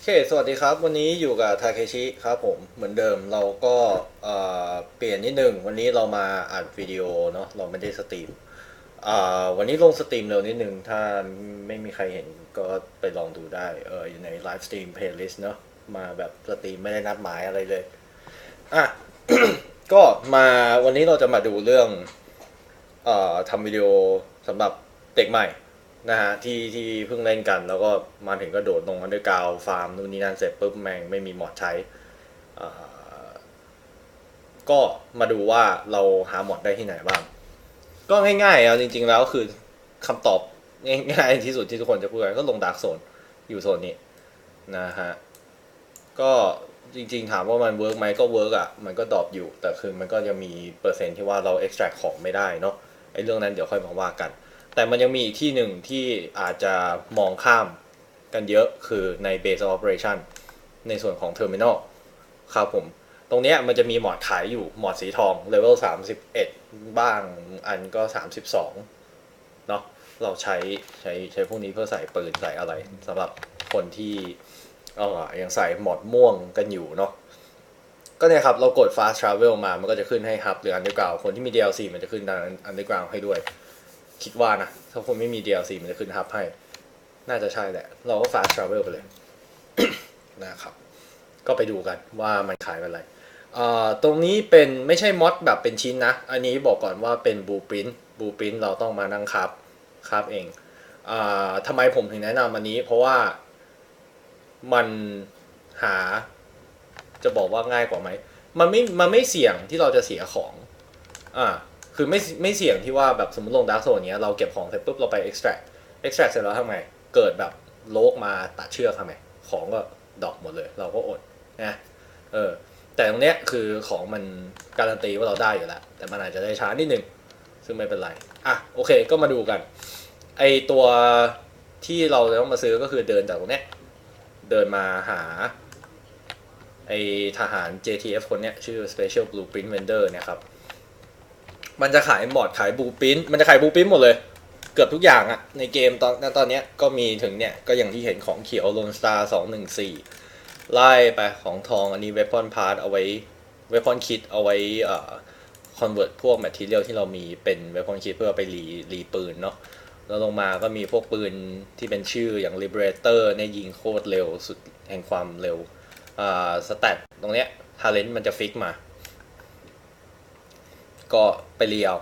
โอเค สวัสดีครับ วันนี้อยู่กับทาเคชิครับผม เหมือนเดิมเราก็เปลี่ยนนิดนึง วันนี้เรามาอัดวิดีโอเนาะ เราไม่ได้สตรีมวันนี้ลงสตรีมเร็วนิดนึง ถ้าไม่มีใครเห็นก็ไปลองดูได้ เอออยู่ในไลฟ์สตรีมเพลย์ลิสต์เนาะ มาแบบสตรีมไม่ได้นัดหมายอะไรเลย อะ ก็มาวันนี้เราจะมาดูเรื่องอทำวิดีโอสำหรับเด็กใหม่ นะฮะที่ที่เพิ่งเล่นกัน แล้วก็มาถึงก็โดดลงอันเดอร์กาวฟาร์มนู่นนี่นั่นเสร็จปุ๊บแมงไม่มีมอดใช้ก็มาดูว่าเราหาหมอดได้ที่ไหนบ้าง ก็ง่ายๆเอาจริง ๆ แล้วคือคำตอบง่ายๆที่สุดที่ทุกคนจะพูดกันก็ลงดาร์กโซนอยู่โซนนี้นะฮะก็จริงๆ ถามว่ามันเวิร์กไหมก็เวิร์กอะ มันก็ดอปอยู่ แต่คือมันก็ยังมีเปอร์เซ็นต์ที่ว่าเรา extract ของไม่ได้เนาะไอ้เรื่องนั้นเดี๋ยวค่อยมาว่ากัน แต่มันยังมีอีกที่หนึ่งที่อาจจะมองข้ามกันเยอะคือใน base of operation ในส่วนของ terminal ครับผม ตรงนี้มันจะมีหมอดขายอยู่หมอดสีทอง level 31 บ้างอันก็ 32เนาะเราใช้ใช้ใช้พวกนี้เพื่อใส่ปืนใส่อะไรสำหรับคนที่เออยังใส่หมอดม่วงกันอยู่เนาะก็เนี่ยครับ เรากด fast travel มามันก็จะขึ้นให้ hub หรือ underground คนที่มี DLC มันจะขึ้นทาง underground ให้ด้วย คิดว่านะ ถ้าคนไม่มี DLC มันจะขึ้นฮับให้ น่าจะใช่แหละ เราก็ fast travel ไปเลย นะครับ ก็ไปดูกันว่ามันขายเป็นอะไรตรงนี้เป็นไม่ใช่มอดแบบเป็นชิ้นนะ อันนี้บอกก่อนว่าเป็นบูปรินบูปรินเราต้องมานั่งครับครับเองอทำไมผมถึงแนะนำอันนี้ เพราะว่ามันหาจะบอกว่าง่ายกว่าไหม มันไม่ มันไม่เสี่ยงที่เราจะเสียของ อ่า คือไม่ไม่เสี่ยงที่ว่าแบบสมมติลงดาร์กโซนเนี้ยเราเก็บของเสร็จปุ๊บเราไป extract extract เสร็จแล้วทำไง เกิดแบบโลกมาตัดเชือกทำไง ของก็ดรอกหมดเลย เราก็อดนะเออแต่ตรงเนี้ยคือของมันการันตีว่าเราได้อยู่แล้ว แต่มันอาจจะได้ช้านิดนึง ซึ่งไม่เป็นไร อะโอเคก็มาดูกันไอตัวที่เราต้องมาซื้อก็คือเดินจากตรงเนี้ยเดินมาหาไอทหาร JTF คนเนี้ยชื่อ Special Blueprint Vendor เนี่ยครับ มันจะขายมอดขายบูปินมันจะขายบูปินหมดเลย เกือบทุกอย่างอะในเกมตอนณตอนนี้ก็มีถึงเนี่ย ก็อย่างที่เห็นของเขียว Lone Star 214ไล่ไปของทองอันนี้ Weapon Part เอาไว้ Weapon Kit เอาไว้เอ่อ convert พวก material ที่เรามีเป็น Weapon Kit เพื่อไปรีรีปืนเนาะแล้วลงมาก็มีพวกปืนที่เป็นชื่ออย่าง Liberator เนี่ยยิงโคตรเร็วสุดแห่งความเร็ว อ่า สแตทตรงเนี้ย Talent มันจะฟิกมา ก็ไปเรียว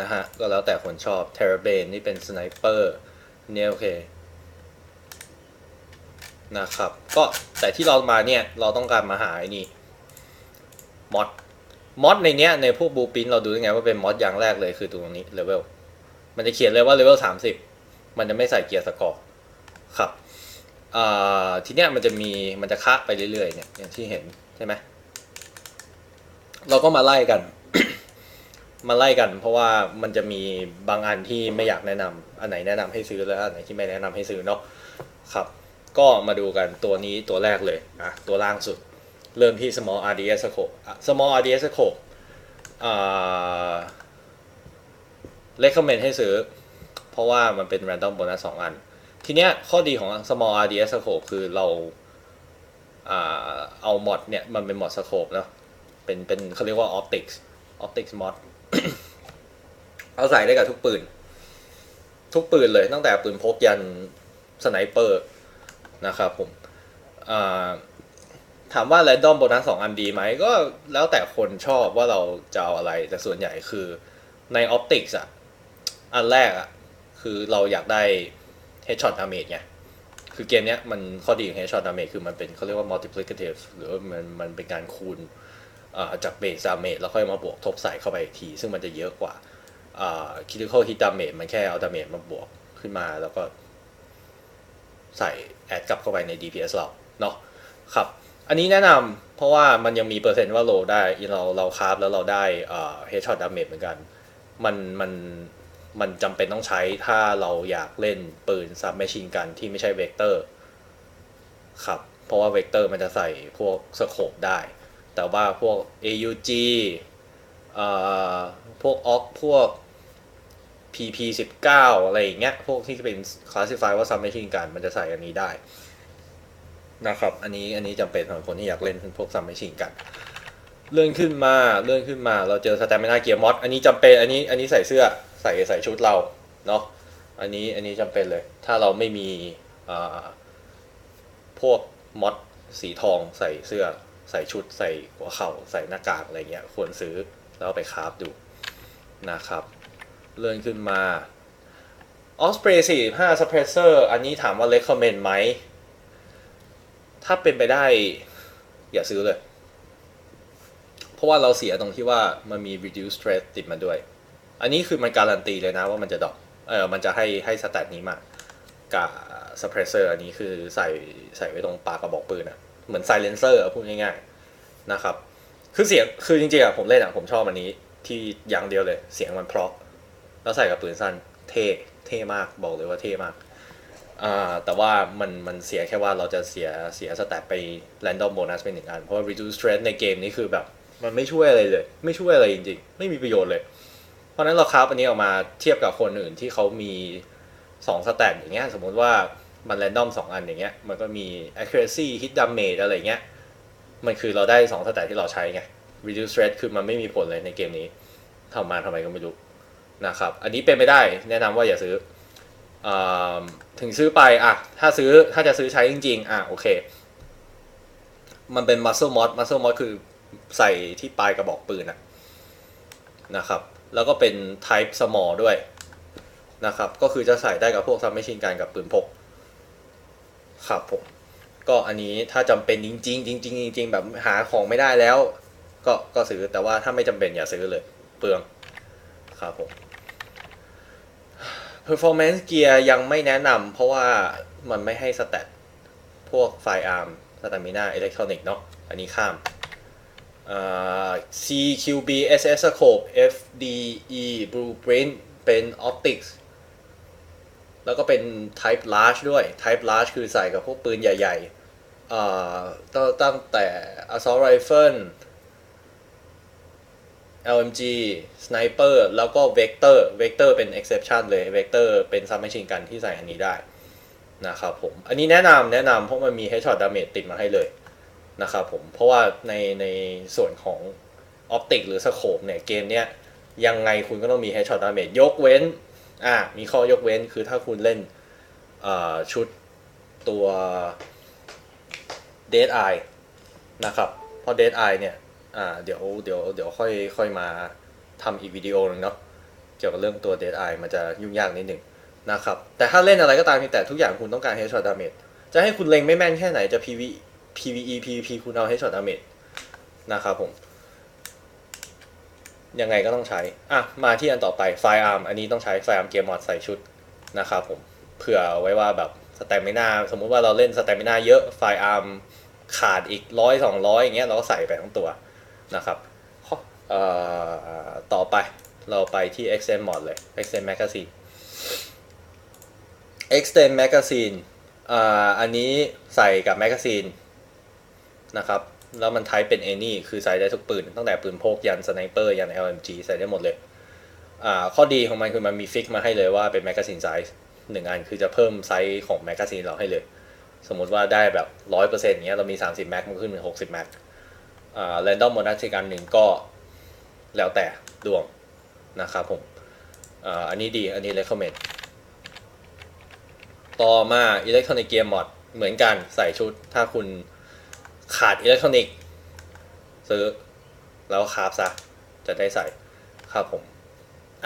นะฮะ ก็แล้วแต่คนชอบเทเรเบนนี่เป็นสไนเปอร์เนี่ยโอเคนะครับก็แต่ที่เรามาเนี่ย เราต้องการมาหาไอ้นี่มอดมอดในเนี้ยในพวกบูปินเราดูยังไงว่าเป็นมอดอย่างแรกเลยคือตรงนี้เลเวลมันจะเขียนเลยว่าเลเวลสามสิบมันจะไม่ใส่เกียร์สกอร์ครับทีเนี้ยมันจะมีมันจะคะไปเรื่อยๆเนี่ยอย่างที่เห็นใช่ไหมเราก็มาไล่กัน มาไล่กัน เพราะว่ามันจะมีบางอันที่ไม่อยากแนะนำอันไหนแนะนำให้ซื้อแล้วอันไหนที่ไม่แนะนำให้ซื้อเนาะครับ ก็มาดูกันตัวนี้ตัวแรกเลยอะตัวล่างสุด เริ่มที่ small RDS scope อะ small RDS scope อ่า recommend ให้ซื้อ เพราะว่ามันเป็น random bonus สองอัน ทีเนี้ยข้อดีของ small RDS scope คือเราอ่าเอามอดเนี่ย มันเป็นมอด scope เนาะเป็นเป็นเขาเรียกว่า optics optics mod เอาใส่ได้กับทุกปืน ทุกปืนเลยตั้งแต่ปืนพกยันสไนเปอร์นะครับผมถามว่า random bonus สองอันดีไหมก็แล้วแต่คนชอบว่าเราจะเอาอะไร แต่ส่วนใหญ่คือใน optics อะอันแรกอะคือเราอยากได้ headshot damage ไงคือเกมเนี้ยมันข้อดีของ headshot damage คือมันเป็นเขาเรียกว่า multiplicative หรือว่ามันมันเป็นการคูณ จาก base damage แล้วค่อยมาบวกทบใส่เข้าไปอีกที ซึ่งมันจะเยอะกว่าอ่า critical hit damage มันแค่เอา damage มาบวกขึ้นมาแล้วก็ใส่แอดกลับเข้าไปใน DPS เราเนาะครับ อันนี้แนะนำเพราะว่ามันยังมีเปอร์เซ็นต์ว่าโลได้เราเราคาราฟแล้วเราได้อ่า headshot damage เหมือนกัน มันมันมันจำเป็นต้องใช้ถ้าเราอยากเล่นปืนซับแมชชีนกันที่ไม่ใช่เวกเตอร์ครับ เพราะว่าเวกเตอร์มันจะใส่พวกสโคปได้ แต่ว่าพวก AUG อ่าพวกออกพวก PP 19 อะไรอย่างเงี้ย พวกที่เป็นคลาสสิฟายว่าซับแมชชีนกันมันจะใส่อันนี้ได้ นะครับ อันนี้อันนี้จำเป็นสำหรับคนที่อยากเล่นพวกซัมไม่ชิงกันเลื่อนขึ้นมาเลื่อนขึ้นมาเราเจอสแตมินาเกียร์มอสอันนี้จำเป็นอันนี้อันนี้ใส่เสื้อใส่ใส่ชุดเราเนาะอันนี้อันนี้จำเป็นเลย ถ้าเราไม่มีอ่าพวกมอสสีทองใส่เสื้อ ใส่ชุดใส่หัวเข่าใส่หน้ากากอะไรเงี้ยควรซื้อแล้วไปคราฟดูนะครับ เลื่อนขึ้นมาออสเปรย์สี่ห้าสเปรสเซอร์อันนี้ถามว่า recommend ไหม ถ้าเป็นไปได้ อย่าซื้อเลย เพราะว่าเราเสียตรงที่ว่ามันมี reduce stress ติดมาด้วย อันนี้คือมันการันตีเลยนะว่ามันจะดอกเออมันจะให้ให้สแตทนี้มากับ suppressor อันนี้คือใส่ใส่ไว้ตรงปากกระบอกปืนอะ เหมือน silencer อะพูดง่ายๆนะครับ คือเสียงคือจริงๆอะผมเล่นอะผมชอบอันนี้ที่อย่างเดียวเลย เสียงมันเพราะ แล้วใส่กับปืนสั้นเท่เท่มากบอกเลยว่าเท่มากอ่าแต่ว่ามันมันเสียแค่ว่าเราจะเสียเสียสแตทไป random bonus เป็นหนึ่งอัน เพราะว่า reduce stress ในเกมนี้คือแบบ มันไม่ช่วยอะไรเลย ไม่ช่วยอะไรจริงๆ ไม่มีประโยชน์เลย เพราะฉะนั้นเราคราฟอันนี้ออกมาเทียบกับคนอื่นที่เขามี2สแตทอย่างเงี้ยสมมติว่า มัน random 2อันอย่างเงี้ย มันก็มี accuracy hit damage อะไรเงี้ย มันคือเราได้2สแตทที่เราใช้ไง reduce stress คือมันไม่มีผลเลยในเกมนี้ทำมาทำไมก็ไม่รู้นะครับ อันนี้เป็นไม่ได้แนะนำว่าอย่าซื้ออถึงซื้อไปอะถ้าซื้อถ้าจะซื้อใช้จริง ๆ อะโอเค มันเป็น muscle mod muscle mod คือใส่ที่ปลายกระบอกปืนอะนะครับ แล้วก็เป็น type small ด้วยนะครับ ก็คือจะใส่ได้กับพวกซัมไม่ชินกันกับปืนพก ครับผม ก็อันนี้ถ้าจำเป็นจริงๆจริงจริงๆแบบหาของไม่ได้แล้ว ก็ก็ซื้อแต่ว่าถ้าไม่จำเป็นอย่าซื้อเลย เปลืองครับผม performance gear ยังไม่แนะนำเพราะว่ามันไม่ให้สแตทพวกไฟอาร์มสตามินาอิเล็กทรอนิกส์เนาะอันนี้ข้าม CQB SS scope FDE blueprint เป็น optics แล้วก็เป็น type large ด้วย type large คือใส่กับพวกปืนใหญ่ๆตั้งตั้งแต่ assault rifle LMG Sniper แล้วก็ Vector Vector เป็น exception เลย Vector เป็น submachine gun ที่ใส่อันนี้ได้นะครับผม อันนี้แนะนำแนะนำเพราะมันมี headshot damage ติดมาให้เลยนะครับผม เพราะว่าในในส่วนของ optic หรือ scope เนี่ย เกมเนี้ยยังไงคุณก็ต้องมี headshot damage ยกเว้น อะมีข้อยกเว้นคือถ้าคุณเล่นชุดตัว Dead Eye นะครับเพราะ Dead Eye เนี่ยอ่าเดี๋ยวเดี๋ยวเดี๋ยวค่อยค่อยมาทำอีกวิดีโอหนึงเนาะเกี่ยวกับเรื่องตัว Dead Eye มันจะยุ่งยากนิดหนึ่งนะครับแต่ถ้าเล่นอะไรก็ตามแต่ทุกอย่างคุณต้องการ Headshot Damage จะให้คุณเล็งไม่แม่นแค่ไหนจะ PV PVE PVP คุณเอา Headshot Damage นะครับผม ยังไงก็ต้องใช้ อะ มาที่อันต่อไปไฟอาร์มอันนี้ต้องใช้ไฟอาร์มเกียร์มอดใส่ชุดนะครับผมเผื่อไว้ว่าแบบสแตมินาสมมุติว่าเราเล่นสแตมินาเยอะไฟอาร์มขาดอีกร้อยสองร้อยอย่างเงี้ยเราก็ใส่ไปทั้งตัวนะครับข้อเอ่อต่อไปเราไปที่ extend mod เลย extend magazine extend magazine อ่าอันนี้ใส่กับ magazine นะครับ แล้วมันไทป์เป็น any คือใส่ได้ทุกปืน ตั้งแต่ปืนพกยันสไนเปอร์ยัน LMG ใส่ได้หมดเลยอ่าข้อดีของมันคือมันมีฟิกมาให้เลยว่าเป็น magazine size หนึ่งอันคือจะเพิ่มไซส์ของ magazine เราให้เลย สมมติว่าได้แบบร้อยเปอร์เซ็นต์เงี้ยเรามี30แม็กมันขึ้นเป็น60แม็กอ่า random bonus อีกอันหนึ่งก็แล้วแต่ดวงนะครับผมอ่าอันนี้ดีอันนี้ recommend ต่อมา electronic gear mod เหมือนกันใส่ชุดถ้าคุณ ขาดอิเล็กทรอนิกส์ซื้อ แล้วคราฟซะ จะได้ใส่ครับผม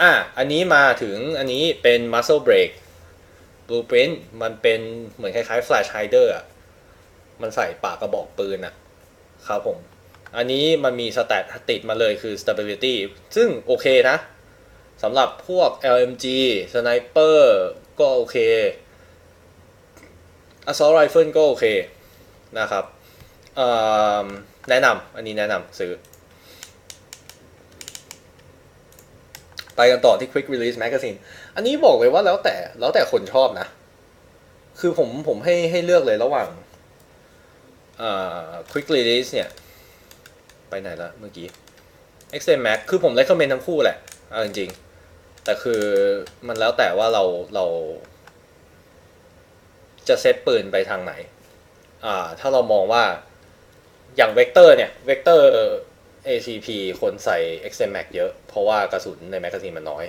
อะ อันนี้มาถึงอันนี้เป็น muscle brake blueprint มันเป็นเหมือนคล้ายๆ flash hider อะ มันใส่ปากกระบอกปืนอะ ครับผม อันนี้มันมีสแตทติดมาเลยคือ stability ซึ่งโอเคนะสำหรับพวก LMG sniper ก็โอเค assault rifle ก็โอเคนะครับ แนะนำอันนี้แนะนำซื้อ ไปกันต่อที่ Quick Release Magazine อันนี้บอกเลยว่าแล้วแต่แล้วแต่คนชอบนะ คือผมผมให้ให้เลือกเลยระหว่างเอ่อ Quick Release เนี่ย ไปไหนละเมื่อกี้ XM Max คือผม recommend ทั้งคู่แหละเอาจริงๆ แต่คือมันแล้วแต่ว่าเราเราจะเซตปืนไปทางไหน อ่า ถ้าเรามองว่า อย่างเวกเตอร์เนี่ยเวกเตอร์ ACP คนใส่ XM Max เยอะ เพราะว่ากระสุนในแมกกาซีนมันน้อย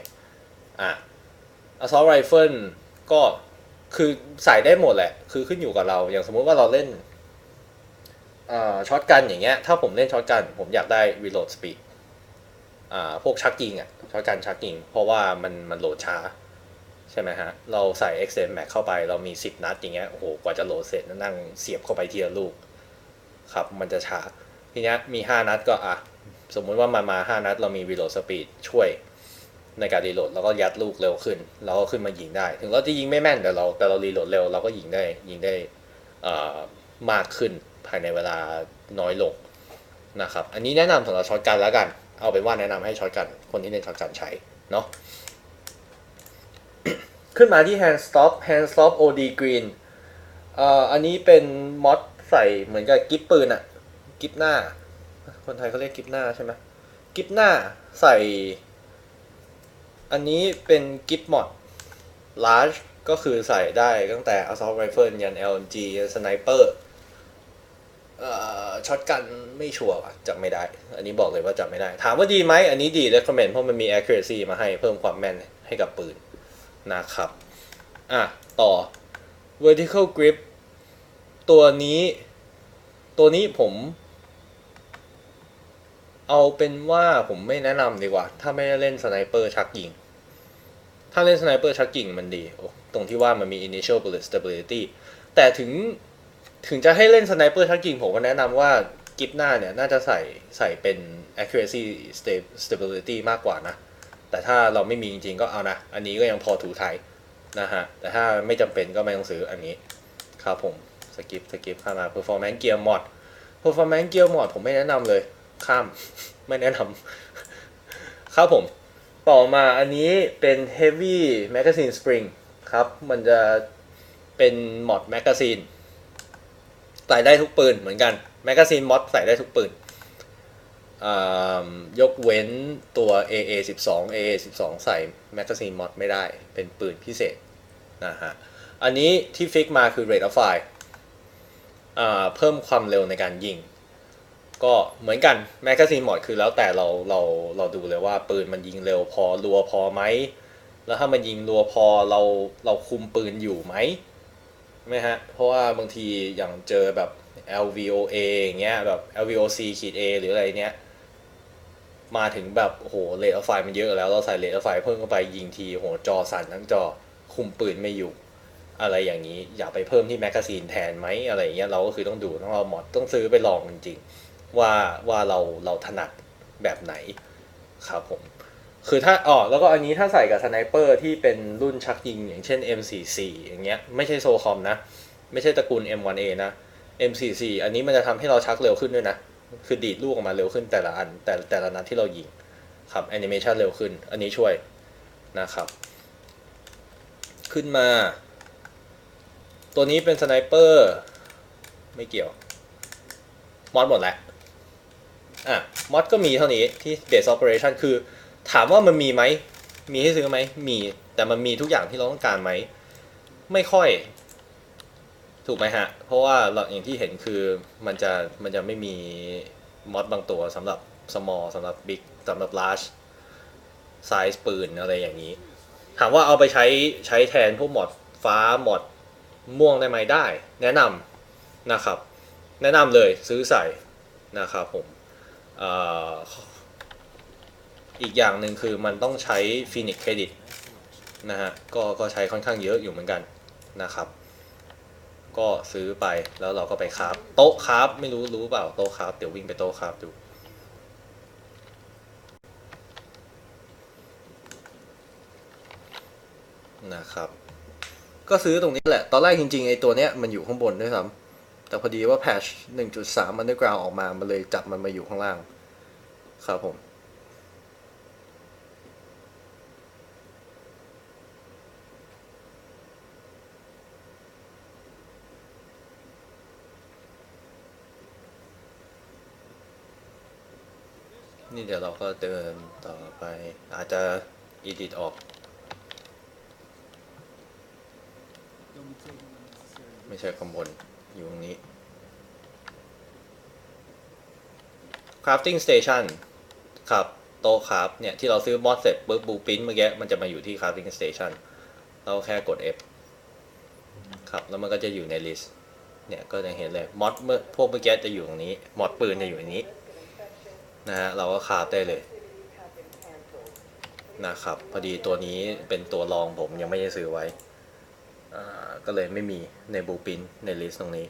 อะ Assault Rifle ก็คือใส่ได้หมดแหละ คือขึ้นอยู่กับเรา อย่างสมมุติว่าเราเล่นช็อตกันอย่างเงี้ย ถ้าผมเล่นช็อตกัน ผมอยากได้ reload speed อ่า พวกชักยิงอะช็อตกันชักยิง เพราะว่ามันมันโหลดช้า ใช่ไหมฮะ เราใส่ XM Max เข้าไป เรามี 10 นัดอย่างเงี้ย โอ้โห กว่าจะโหลดเสร็จนั่งเสียบเข้าไปทีละลูก ครับ มันจะช้า ทีเนี้ยมี 5 นัดก็อะ สมมุติว่ามามา 5 นัด เรามี reload speed ช่วยในการรีโหลดแล้วก็ยัดลูกเร็วขึ้น เราก็ขึ้นมายิงได้ ถึงเราจะยิงไม่แม่นแต่เราแต่เรารีโหลดเร็วเราก็ยิงได้ยิงได้มากขึ้นภายในเวลาน้อยลงนะครับ อันนี้แนะนำสำหรับช็อตกันแล้วกัน เอาเป็นว่าแนะนำให้ช็อตกัน คนที่เล่นช็อตกันใช้เนาะขึ้นมาที่ hand stop hand stop OD green อ่าอันนี้เป็นมอด ใส่เหมือนกับกิฟปืนอะกิฟหน้า คนไทยเขาเรียกกิฟหน้าใช่ไหมกิฟหน้าใส่ อันนี้เป็นกิฟมอด large ก็คือใส่ได้ตั้งแต่ assault rifle ยัน LMG ยัน sniper เอ่อช็อตกันไม่ชัวร์ว่ะจำไม่ได้ อันนี้บอกเลยว่าจำไม่ได้ ถามว่าดีไหม อันนี้ดี recommend เพราะมันมี accuracy มาให้เพิ่มความแม่นให้กับปืนนะครับ อะ ต่อ vertical grip ตัวนี้ ตัวนี้ผม เอาเป็นว่าผมไม่แนะนำดีกว่า ถ้าไม่ได้เล่นสไนเปอร์ชักยิง ถ้าเล่นสไนเปอร์ชักยิงมันดี ตรงที่ว่ามันมี initial bullet stability แต่ถึงถึงจะให้เล่นสไนเปอร์ชักยิงผมก็แนะนำว่ากิฟหน้าเนี่ย น่าจะใส่ใส่เป็น accuracy stability มากกว่านะ แต่ถ้าเราไม่มีจริงๆ ก็เอานะ อันนี้ก็ยังพอถูไทยนะฮะ แต่ถ้าไม่จำเป็นก็ไม่ต้องซื้ออันนี้ครับผม สกิปสกิปข้ามมา performance gear mod performance gear mod ผมไม่แนะนำเลย ข้ามไม่แนะนำครับผม ต่อมาอันนี้เป็น heavy magazine spring ครับ มันจะเป็นมอดแมกกาซีนใส่ได้ทุกปืนเหมือนกันแมกกาซีนมอดใส่ได้ทุกปืนยกเว้นตัว AA 12 AA 12 ใส่แมกกาซีนมอดไม่ได้เป็นปืนพิเศษนะฮะ อันนี้ที่ฟิกมาคือ rate of fire เพิ่มความเร็วในการยิง ก็เหมือนกันแมกกาซีนหมดคือแล้วแต่เราเราเราดูเลยว่าปืนมันยิงเร็วพอรัวพอไหมแล้วถ้ามันยิงรัวพอเราเราคุมปืนอยู่ไหมไหมฮะ เพราะว่าบางทีอย่างเจอแบบ LVOA อย่างเงี้ยแบบ LVOC ขีด A หรืออะไรเนี้ยมาถึงแบบโหเลทไฟมันเยอะแล้ว เราใส่เลทไฟเพิ่มเข้าไปยิงทีโหจอสั่นทั้งจอคุมปืนไม่อยู่ อะไรอย่างนี้ อย่าไปเพิ่มที่แมกกาซีนแทนไหมอะไรอย่างเงี้ยเราก็คือต้องดูต้องเอาหมดต้องซื้อไปลองจริงๆว่าว่าเราเราถนัดแบบไหนครับผม คือถ้าอ๋อแล้วก็อันนี้ถ้าใส่กับสไนเปอร์ที่เป็นรุ่นชักยิงอย่างเช่น M44 อย่างเงี้ยไม่ใช่โซคอมนะ ไม่ใช่ตระกูล M1A นะ M44 อันนี้มันจะทำให้เราชักเร็วขึ้นด้วยนะ คือดีดลูกออกมาเร็วขึ้นแต่ละอันแต่แต่ละนัดที่เรายิงครับแอนิเมชันเร็วขึ้น อันนี้ช่วยนะครับ ขึ้นมา ตัวนี้เป็นสไนเปอร์ ไม่เกี่ยว มอดหมดแล้วอะมอดก็มีเท่านี้ที่ base operation คือ ถามว่ามันมีไหม มีให้ซื้อไหม มี แต่มันมีทุกอย่างที่เราต้องการไหม ไม่ค่อย ถูกไหมฮะ เพราะว่าเราอย่างที่เห็นคือมันจะมันจะไม่มีมอดบางตัวสำหรับ small สำหรับ big สำหรับ large size ปืนอะไรอย่างนี้ ถามว่าเอาไปใช้ใช้แทนพวกมอดฟ้ามอด ม่วงได้ไหมได้ แนะนำนะครับ แนะนำเลยซื้อใส่นะครับผมออีกอย่างหนึ่งคือมันต้องใช้ Phoenix Credit นะฮะก็ก็ใช้ค่อนข้างเยอะอยู่เหมือนกันนะครับ ก็ซื้อไปแล้วเราก็ไปคราฟโต๊ะคราฟไม่รู้รู้เปล่าโต๊ะคราฟเดี๋ยววิ่งไปโต๊ะคราฟดูนะครับ ก็ซื้อตรงนี้แหละ ตอนแรกจริงๆไอ้ตัวเนี้ยมันอยู่ข้างบนด้วยซ้ำแต่พอดีว่าแพช1.3 Underground ออกมา มันเลยจับมันมาอยู่ข้างล่าง ครับผมนี่เดี๋ยวเราก็เดินต่อไปอาจจะ edit ออก ไม่ใช่ข้างบนอยู่ตรงนี้ crafting station ครับโต๊ะคราฟเนี่ย ที่เราซื้อมอสเสร็จปุ๊บบูปิ้นเมื่อกี้มันจะมาอยู่ที่ crafting station เราแค่กด F ครับ แล้วมันก็จะอยู่ในลิสต์เนี่ย ก็จะเห็นเลยมอสเมื่อพวกเมื่อกี้จะอยู่ตรงนี้มอสปืนจะอยู่ตรงนี้ นะฮะ เราก็คราฟได้เลยนะครับ พอดีตัวนี้เป็นตัวรองผมยังไม่ได้ซื้อไว้ ก็เลยไม่มีในบูปินใน list ตรงนี้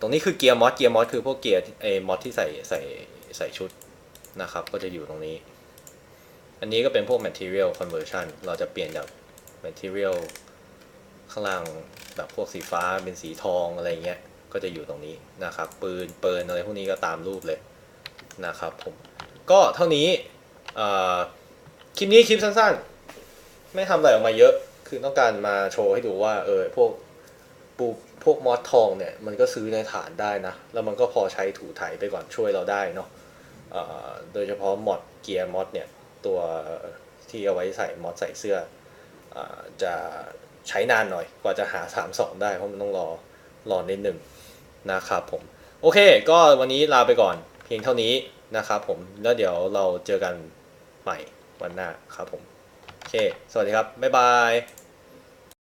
ตรงนี้คือเกียร์มอสเกียร์มอสคือพวกเกียร์เอมอสที่ใส่ใส่ใส่ชุดนะครับ ก็จะอยู่ตรงนี้ อันนี้ก็เป็นพวก material conversion เราจะเปลี่ยนจาก material ข้างล่างแบบพวกสีฟ้าเป็นสีทองอะไรเงี้ย ก็จะอยู่ตรงนี้นะครับ ปืนเปินอะไรพวกนี้ก็ตามรูปเลยนะครับผม ก็เท่านี้คลิปนี้คลิปสั้นๆ ไม่ทำอะไรออกมาเยอะ คือต้องการมาโชว์ให้ดูว่า เออพวกปูพวกมอสทองเนี่ย มันก็ซื้อในฐานได้นะ แล้วมันก็พอใช้ถูไถไปก่อนช่วยเราได้เนาะโดยเฉพาะมอดเกียร์มอสเนี่ย ตัวที่เอาไว้ใส่มอสใส่เสื้ออจะใช้นานหน่อยกว่าจะหา 3 2 ได้เพราะมันต้องรอรอนิดหนึ่งนะครับผม โอเค ก็วันนี้ลาไปก่อนเพียงเท่านี้นะครับผมแล้วเดี๋ยวเราเจอกันใหม่วันหน้าครับผม โอเค สวัสดีครับ บ๊ายบาย